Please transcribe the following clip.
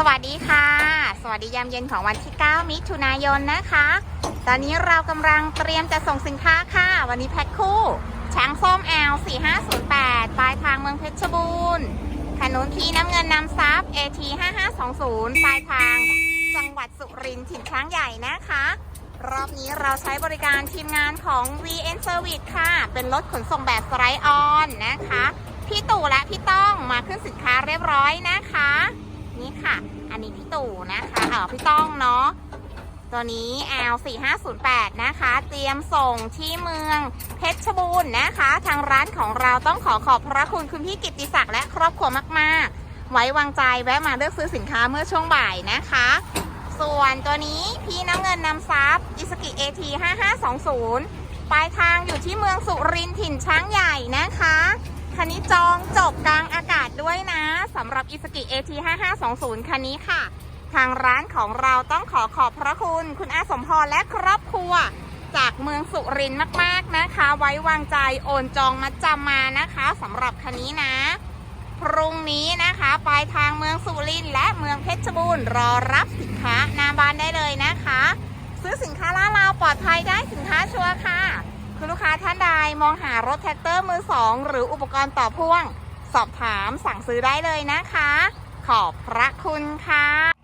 สวัสดีค่ะ สวัสดียามเย็นของวันที่ 9 มิถุนายนนะคะ ตอนนี้เรากำลังเตรียมจะส่งสินค้าค่ะ วันนี้แพ็คคู่ ช้างส้ม L 4508 ปลายทางเมืองเพชรบูรณ์ขนุนทีน้ำเงินนำซับ AT 5520 ปลายทาง จังหวัดสุรินทร์ถิ่นช้างใหญ่นะคะ รอบนี้เราใช้บริการทีมงานของ VN Service ค่ะ เป็นรถขนส่งแบบสไลด์ออนนะคะ พี่ตู่และพี่ต้องมาขึ้นสินค้าเรียบร้อยนะคะ นี่ค่ะ อันนี้พี่ตู่นะคะเออพี่ต้องเนาะ ตัวนี้ L 4508นะคะ เตรียมส่งที่เมืองเพชรบูรณ์นะคะ ทางร้านของเราต้องขอขอบพระคุณคุณพี่กิติศักดิ์และครอบครัวมากๆ ไว้วางใจแวะมาเลือกซื้อสินค้าเมื่อช่วงบ่ายนะคะ ส่วนตัวนี้พี่น้ำเงินนำซับอิสกิ AT 5520ปลายทางอยู่ที่เมืองสุรินทร์ถิ่นช้างใหญ่นะคะคันนี้จองจบกลางอากาศด้วยนะ สำหรับอิสกิ AT 5520 คันนี้ค่ะ ทางร้านของเราต้องขอขอบพระคุณ คุณอาสมพรและครอบครัว จากเมืองสุรินทร์มากๆนะคะ ไว้วางใจโอนจองมัดจำมานะคะสำหรับคันนี้นะ พรุ่งนี้นะคะปลายทางเมืองสุรินทร์และเมืองเพชรบูรณ์รอรับสินค้าหนาบานได้เลยนะคะ ซื้อสินค้าล่าเราปลอดภัยได้สินค้าชัวร์ค่ะคุณลูกค้าท่านใดมองหารถแท็กเตอร์มือสองหรืออุปกรณ์ต่อพ่วง สอบถามสั่งซื้อได้เลยนะคะ ขอบพระคุณค่ะ